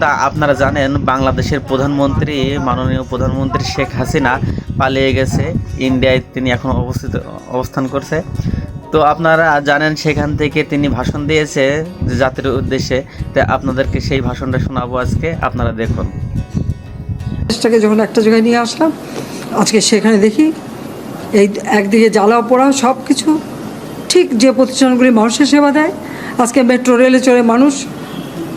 তা আপনারা জানেন, বাংলাদেশের প্রধানমন্ত্রী, মাননীয় প্রধানমন্ত্রী শেখ হাসিনা পালিয়ে গেছে। ইন্ডিয়ায় তিনি এখন অবস্থিত, অবস্থান করছে। তো আপনারা জানেন, সেখান থেকে তিনি ভাষণ দিয়েছে জাতির উদ্দেশ্যে। তা আপনাদেরকে সেই ভাষণটা শোনাবো আজকে। আপনারা দেখুন। দেশটাকে যখন একটা জায়গায় নিয়ে আসলাম, আজকে সেখানে দেখি, এই একদিকে জ্বালা পোড়া সব কিছু ঠিক যে প্রতিষ্ঠানগুলি মানুষের সেবা দেয়, আজকে মেট্রো, রেলে চড়ে মানুষ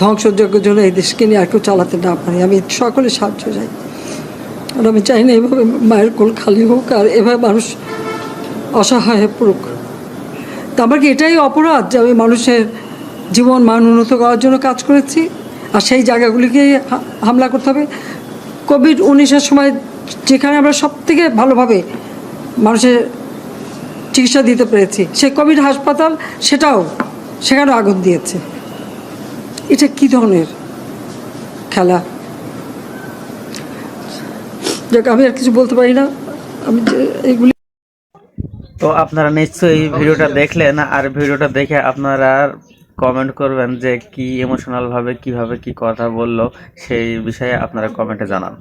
ধ্বংসযজ্ঞের জন্য এই দেশকে নিয়ে আর কেউ চালাতে না পারে। আমি সকলে সাহায্য চাই। আর আমি চাই না এভাবে মায়ের কোল খালি হোক আর এভাবে মানুষ অসহায় হয়ে পড়ুক। তা আমার কি এটাই অপরাধ যে আমি মানুষের জীবন মান উন্নত করার জন্য কাজ করেছি? আর সেই জায়গাগুলিকে হামলা করতে হবে? কোভিড উনিশের সময় যেখানে আমরা সব থেকে ভালোভাবে মানুষের চিকিৎসা দিতে পেরেছি, সেই কোভিড হাসপাতাল সেটাও সেখানেও আগুন দিয়েছে। এটা কি ধরনের খেলা? যাক আমি আর কিছু বলতে পারি না। আমি এইগুলি তো আপনারা নিশ্চয়ই ভিডিওটা দেখলেন আর ভিডিওটা দেখে আপনারা কমেন্ট করবেন যে কি ইমোশনাল ভাবে, কীভাবে কি কথা বলল, সেই বিষয়ে আপনারা কমেন্টে জানান।